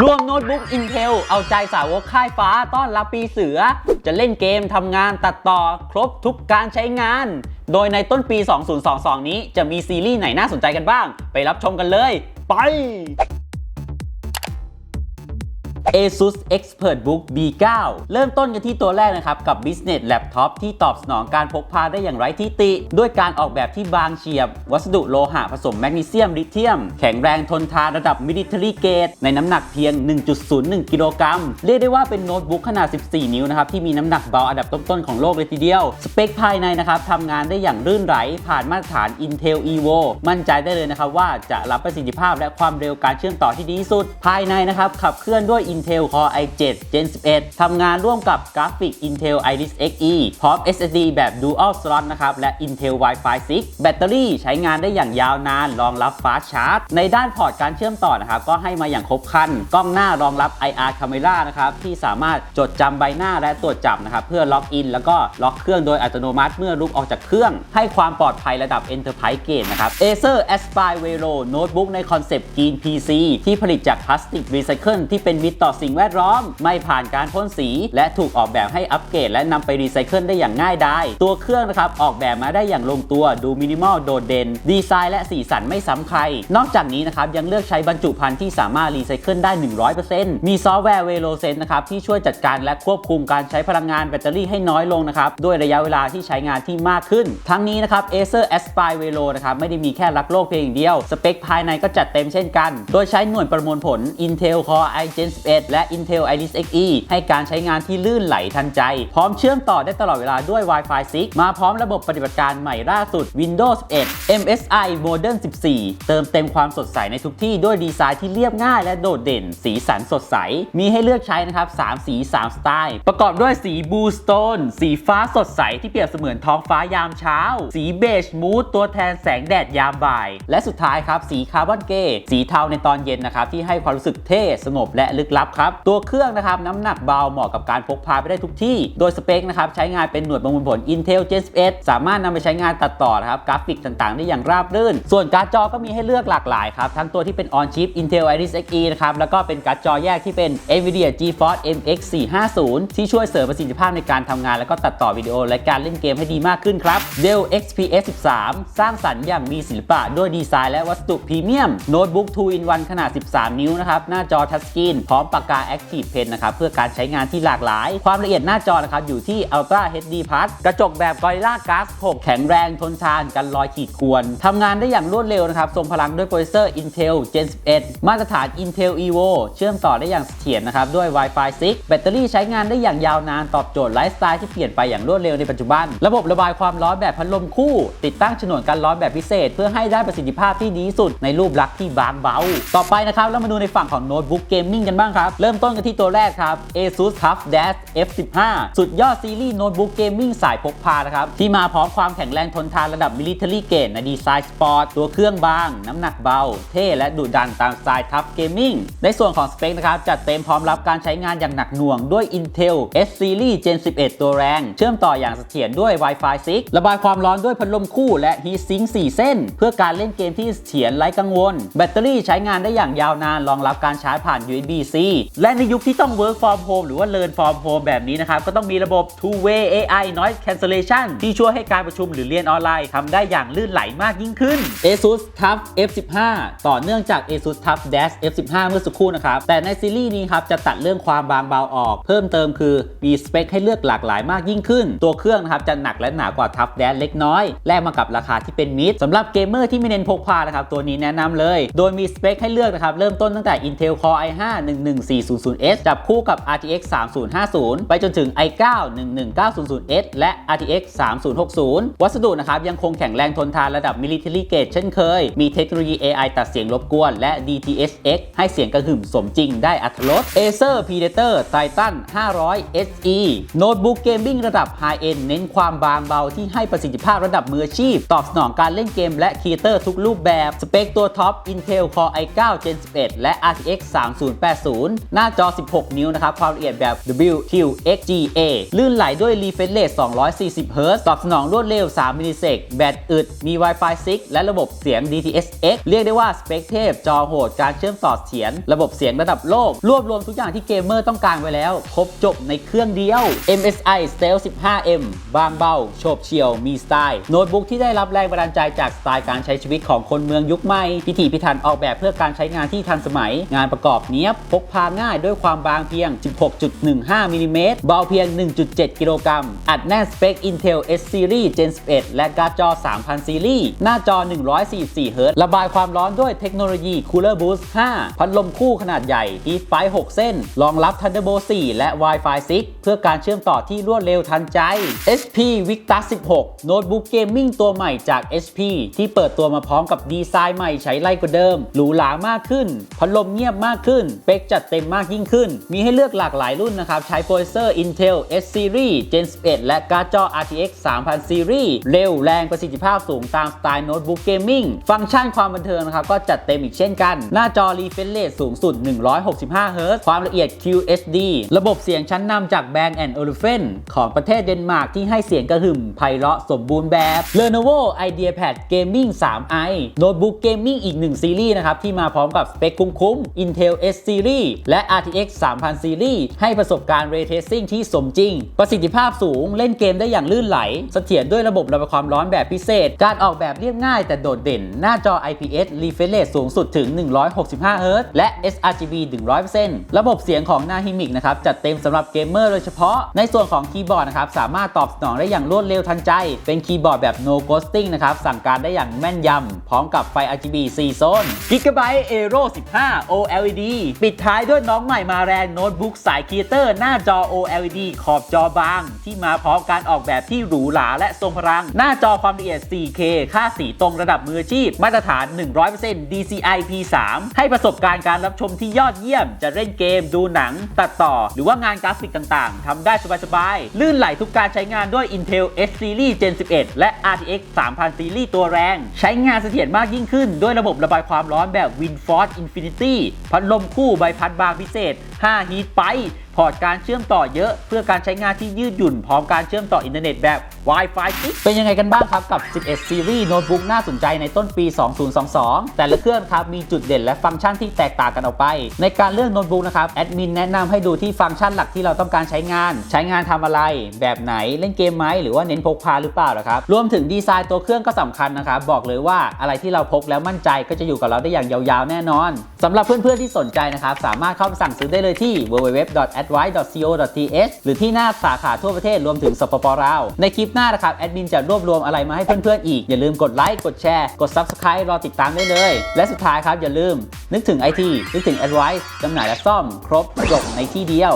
รวมโน้ตบุ๊ก Intel เอาใจสาวกค่ายฟ้าต้อนรับปีเสือ จะเล่นเกมทำงานตัดต่อครบทุกการใช้งาน โดยในต้นปี 2022 นี้จะมีซีรีส์ไหนน่าสนใจกันบ้าง ไปรับชมกันเลย ไป ASUS ExpertBook B9 เริ่มต้นกันที่ตัวแรกนะครับ กับ Business Laptop ที่ตอบสนองการพกพาได้อย่างไร้ที่ติ ด้วยการออกแบบที่บางเฉียบ วัสดุโลหะผสมแมกนีเซียมลิเธียม แข็งแรงทนทานระดับ Military Grade ในน้ำหนักเพียง 1.01 กิโลกรัม เรียกได้ว่าเป็นโน้ตบุ๊กขนาด 14 นิ้วนะครับ ที่มีน้ำหนักเบาอันดับต้นๆของโลกเลยทีเดียว สเปคภายในนะครับทำงานได้อย่างรื่นไหล ผ่านมาตรฐาน Intel Evo มั่นใจได้เลยนะครับว่าจะรับประสิทธิภาพและความเร็วการเชื่อมต่อที่ดีที่สุด ภายในนะครับขับเคลื่อนด้วย Intel Intel Core i7 Gen 11 ทำงานร่วมกับกราฟิก Intel Iris Xe พร้อม SSD แบบ Dual Slot นะครับ และ Intel Wi-Fi 6 แบตเตอรี่ใช้งานได้อย่างยาวนาน รองรับ Fast Charge ในด้านพอร์ตการเชื่อมต่อนะครับ ก็ให้มาอย่างครบครัน กล้องหน้ารองรับ IR Camera นะครับ ที่สามารถจดจำใบหน้าและตรวจจับนะครับ เพื่อล็อกอิน แล้วก็ล็อกเครื่องโดยอัตโนมัติเมื่อลุกออกจากเครื่อง ให้ความปลอดภัยระดับ Enterprise Grade นะครับ Acer Aspire Velo โน้ตบุ๊กในคอนเซปต์ Green PC ที่ผลิตจากพลาสติกรีไซเคิลที่เป็นมิตรต่ออสิ่งแวดล้อม ไม่ผ่านการพ่นสี และถูกออกแบบให้อัปเกรดและนำไปรีไซเคิลได้อย่างง่ายดายตัวเครื่องนะครับออกแบบมาได้อย่างลงตัวดูมินิมอลโดดเด่น ดีไซน์และสีสันไม่ซ้ำใคร นอกจากนี้นะครับยังเลือกใช้บรรจุภัณฑ์ที่สามารถรีไซเคิลได้ 100%มีซอฟต์แวร์ v e l o s e n นะครับที่ช่วยจัดการและควบคุมการใช้พลังงานแบตเตอรี่ให้น้อยลงนะครับด้วยระยะเวลาที่ใช้งานที่มากขึ้น ทั้งนี้นะครับ Acer Aspire Velo นะครับไม่ได้มีแค่รักโลกเพียงอย่างเดียว สเปคภายในก็จัดเต็มเช่นกัน โดยใช้หน่วยประมวลผล Intel Core i Gen 11และ Intel Iris Xe ให้การใช้งานที่ลื่นไหลทันใจ พร้อมเชื่อมต่อได้ตลอดเวลาด้วย Wi-Fi 6 มาพร้อมระบบปฏิบัติการใหม่ล่าสุด Windows 11 MSI Modern 14 เติมเต็มความสดใสในทุกที่ด้วยดีไซน์ที่เรียบง่ายและโดดเด่น สีสันสดใส มีให้เลือกใช้นะครับ 3 สี 3 สไตล์ ประกอบด้วยสีบูสโตนสีฟ้าสดใสที่เปรียบเสมือนท้องฟ้ายามเช้า สีเบจมูดตัวแทนแสงแดดยามบ่าย และสุดท้ายครับ สีคาร์บอนเกสีเทาในตอนเย็นนะครับ ที่ให้ความรู้สึกเท่สงบและลึกลับครับ ตัวเครื่องนะครับน้ำหนักเบาเหมาะกับการพกพาไปได้ทุกที่ โดยสเปคนะครับใช้งานเป็นหน่วยประมวลผล Intel Gen 11สามารถนำไปใช้งานตัดต่อนะครับกราฟิกต่างๆ ได้อย่างราบรื่น ส่วนการ์ดจอก็มีให้เลือกหลากหลายครับ ทั้งตัวที่เป็น on chip Intel Iris Xe นะครับแล้วก็เป็นการ์ดจอแยกที่เป็น Nvidia GeForce MX 450ที่ช่วยเสริมประสิทธิภาพในการทำงาน แล้วก็ตัดต่อวิดีโอและการเล่นเกมให้ดีมากขึ้นครับ Dell XPS 13 สร้างสรรค์อย่างมีศิลปะด้วยดีไซน์และวัสดุพรีเมียมโน้ตบุ๊ก2 in 1ขนาด 13 นิ้วนะครับหน้าจอทัชสกรีนพร้อมปากกา Active Pen นะครับเพื่อการใช้งานที่หลากหลาย ความละเอียดหน้าจอนะครับอยู่ที่ Ultra HD Plus กระจกแบบ Gorilla Glass 6 แข็งแรงทนทานกันรอยขีดข่วนทำงานได้อย่างรวดเร็วนะครับทรงพลังด้วยโปรเซสเซอร์ Intel Gen 11 มาตรฐาน Intel Evo เชื่อมต่อได้อย่างเสถียรนะครับด้วย Wi-Fi 6 แบตเตอรี่ใช้งานได้อย่างยาวนานตอบโจทย์ไลฟ์สไตล์ที่เปลี่ยนไปอย่างรวดเร็วในปัจจุบัน ระบบระบายความร้อนแบบพัดลมคู่ ติดตั้งฉนวนกันร้อนแบบพิเศษ เพื่อให้ได้ประสิทธิภาพที่ดีสุดในรูปลักษณ์ที่บางเบา ต่อไปนะครับเรามาดูในฝั่งของโน้ตบุ๊กเกมมิ่งกันบ้างครับเริ่มต้นกันที่ตัวแรกครับ ASUS TUF Dash F15 สุดยอดซีรีส์โน้ตบุ๊กเกมมิ่งสายพกพานะครับ ที่มาพร้อมความแข็งแรงทนทานระดับ Military Grade ในดีไซน์สปอร์ตตัวเครื่องบาง น้ำหนักเบา เท่และดุดันตามสไตล์ Tough Gaming ในส่วนของสเปคนะครับ จัดเต็มพร้อมรับการใช้งานอย่างหนักหน่วงด้วย Intel S Series Gen 11 ตัวแรง เชื่อมต่ออย่างเสถียรด้วย Wi-Fi 6 ระบายความร้อนด้วยพัดลมคู่และ Heat Sink 4 เส้น เพื่อการเล่นเกมที่เสถียรไร้กังวล แบตเตอรี่ใช้งานได้อย่างยาวนานรองรับการชาร์จผ่าน USB-C และในยุคที่ต้อง Work from Home หรือว่า Learn from Home แบบนี้นะครับ ก็ต้องมีระบบ Two Way AI Noise Cancellation ที่ช่วยให้การประชุมหรือเรียนออนไลน์ทำได้อย่างลื่นไหลมากยิ่งขึ้น ASUS TUF F15 ต่อเนื่องจาก ASUS TUF Dash F15 เมื่อสักครู่นะครับ แต่ในซีรีส์นี้ครับจะตัดเรื่องความบางเบาออก เพิ่มเติมคือมีสเปคให้เลือกหลากหลายมากยิ่งขึ้น ตัวเครื่องนะครับจะหนักและหนากว่า TUF Dash เล็กน้อย แลกมากับราคาที่เป็นมิตรสำหรับเกมเมอร์ที่ไม่เน้นพกพานะครับตัวนี้แนะนำเลย โดยมีสเปคให้เลือกนะครับเริ่มต้นตั้งแต่ Intel Core i5 11400S จับคู่กับ RTX 3050 ไปจนถึง i9 11900S และ RTX 3060 วัสดุนะครับยังคงแข็งแรงทนทานระดับ Military Grade เช่นเคย มีเทคโนโลยี AI ตัดเสียงรบกวน และ DTS:X ให้เสียงกระหึ่มสมจริงได้อัตรส Acer Predator Titan 500 SE โน้ตบุ๊กเกมมิ่งระดับ High End เน้นความบางเบาที่ให้ประสิทธิภาพระดับมืออาชีพ ตอบสนองการเล่นเกมและครีเอเตอร์ทุกรูปแบบ สเปคตัวท็อป Intel Core i9 Gen 11 และ RTX 3080หน้าจอ 16 นิ้วนะครับ ความละเอียดแบบ WQXGA ลื่นไหลด้วย refresh rate 240 Hz ตอบสนองรวดเร็ว 3 มิลลิเซกแบตอึด มี Wi-Fi 6 และระบบเสียง DTS:X เรียกได้ว่าสเปคเทพ จอโหด การเชื่อมต่อเสียง ระบบเสียงระดับโลก รวบรวมทุกอย่างที่เกมเมอร์ต้องการไว้แล้ว ครบจบในเครื่องเดียว MSI Stealth 15M บางเบา โฉบเฉี่ยว มีสไตล์ โน้ตบุ๊กที่ได้รับแรงบันดาลใจจากสไตล์การใช้ชีวิตของคนเมืองยุคใหม่ พิถีพิถันออกแบบเพื่อการใช้งานที่ทันสมัย งานประกอบเนี้ยบพกพาง่ายด้วยความบางเพียง 16.15มิลลิเมตรเบาเพียง 1.7 กิโลกรัม อัดแน่นสเปค Intel S Series Gen 11 และการ์ดจอ 3000 ซีรีส์ หน้าจอ 144 เฮิรตซ์ ระบายความร้อนด้วยเทคโนโลยี Cooler Boost 5 พัดลมคู่ขนาดใหญ่ HeatFi 6 เส้น รองรับ Thunderbolt 4 และ Wi-Fi 6 เพื่อการเชื่อมต่อที่รวดเร็วทันใจ HP Victus 16 โน้ตบุ๊กเกมมิ่งตัวใหม่จาก HP ที่เปิดตัวมาพร้อมกับดีไซน์ใหม่ใช้ไล่กว่าเดิม หรูหรามากขึ้น พัดลมเงียบมากขึ้น เปคจัดเต็มมากยิ่งขึ้น มีให้เลือกหลากหลายรุ่นนะครับ ใช้โปรเซอร์ Intel S Series Gen 11 และการ์ดจอ RTX 3000 Series เร็วแรงประสิทธิภาพสูงตามสไตล์โน้ตบุ๊กเกมมิ่งฟังก์ชันความบันเทิงนะครับ ก็จัดเต็มอีกเช่นกัน หน้าจอ refresh rate สูงสุด 165 Hz ความละเอียด QHD ระบบเสียงชั้นนำจากแบรนด์ and Olufsen ของประเทศเดนมาร์กที่ให้เสียงกระหึ่มไพเราะสมบูรณ์แบบ Lenovo IdeaPad Gaming 3i โน้ตบุ๊กเกมมิ่งอีก 1 ซีรีส์นะครับ ที่มาพร้อมกับสเปคคุ้มๆ Intel S Series และ RTX 3000 Series ให้ประสบการณ์ Ray Tracing ที่สมจริง ประสิทธิภาพสูง เล่นเกมได้อย่างลื่นไหล เสถียรด้วยระบบระบายความร้อนแบบพิเศษ การออกแบบเรียบง่ายแต่โดดเด่น หน้าจอ IPS refresh rate สูงสุดถึง 165 Hz และ sRGB 100%ระบบเสียงของ Nahimic นะครับจัดเต็มสำหรับเกมเมอร์โดยเฉพาะ ในส่วนของคีย์บอร์ดนะครับสามารถตอบสนองได้อย่างรวดเร็วทันใจ เป็นคีย์บอร์ดแบบ no ghosting นะครับสั่งการได้อย่างแม่นยำพร้อมกับไฟ RGB 4โซน Gigabyte Aero 15 OLED ปิดท้ายด้วยน้องใหม่มาแรงโน้ตบุ๊กสายครีเอเตอร์หน้าจอ OLED ขอบจอบาง ที่มาพร้อมการออกแบบที่หรูหราและทรงพลัง หน้าจอความละเอียด 4K ค่าสีตรงระดับมืออาชีพ มาตรฐาน 100% DCI P3 ให้ประสบการณ์การรับชมที่ยอดเยี่ยม จะเล่นเกม ดูหนัง ตัดต่อ หรือว่างานกราฟิกต่างๆทำได้สบายๆ ลื่นไหลทุกการใช้งานด้วย Intel S Series Gen 11 และ RTX 3000 Series ตัวแรง ใช้งานเสถียรมากยิ่งขึ้น ด้วยระบบระบายความร้อนแบบ WinForce Infinity พัดลมคู่ใบพัดบางพิเศษ 5 Heat Pipe พอร์ตการเชื่อมต่อเยอะ เพื่อการใช้งานที่ยืดหยุ่น พร้อมการเชื่อมต่ออินเทอร์เน็ตแบบ Wi-Fi เป็นยังไงกันบ้างครับ กับ 11 ซีรีส์โน้ตบุ๊กน่าสนใจในต้นปี 2022 แต่ละเครื่องครับ มีจุดเด่นและฟังก์ชันที่แตกต่างกันออกไป ในการเลือกโน้ตบุ๊กนะครับ แอดมินแนะนำให้ดูที่ฟังก์ชันหลักที่เราต้องการใช้งาน ใช้งานทำอะไร แบบไหนเล่นเกมไหมหรือว่าเน้นพกพาหรือเปล่านะครับรวมถึงดีไซน์ตัวเครื่องก็สำคัญนะครับบอกเลยว่าอะไรที่เราพกแล้วมั่นใจก็จะอยู่กับเราได้อย่างยาวๆ แน่นอนสำหรับเพื่อนๆที่สนใจนะครับสามารถเข้าไปสั่งซื้อได้เลยที่ www.advice.co.th หรือที่หน้าสาขาทั่วประเทศรวมถึงสปปลาวในคลิปหน้านะครับแอดมินจะรวบรวมอะไรมาให้เพื่อนๆอีก อย่าลืมกดไลค์กดแชร์กด Subscribe รอติดตามได้เลย และสุดท้ายครับอย่าลืม นึกถึงไอทีนึกถึง Advice จำหน่ายและซ่อม ครบจบในที่เดียว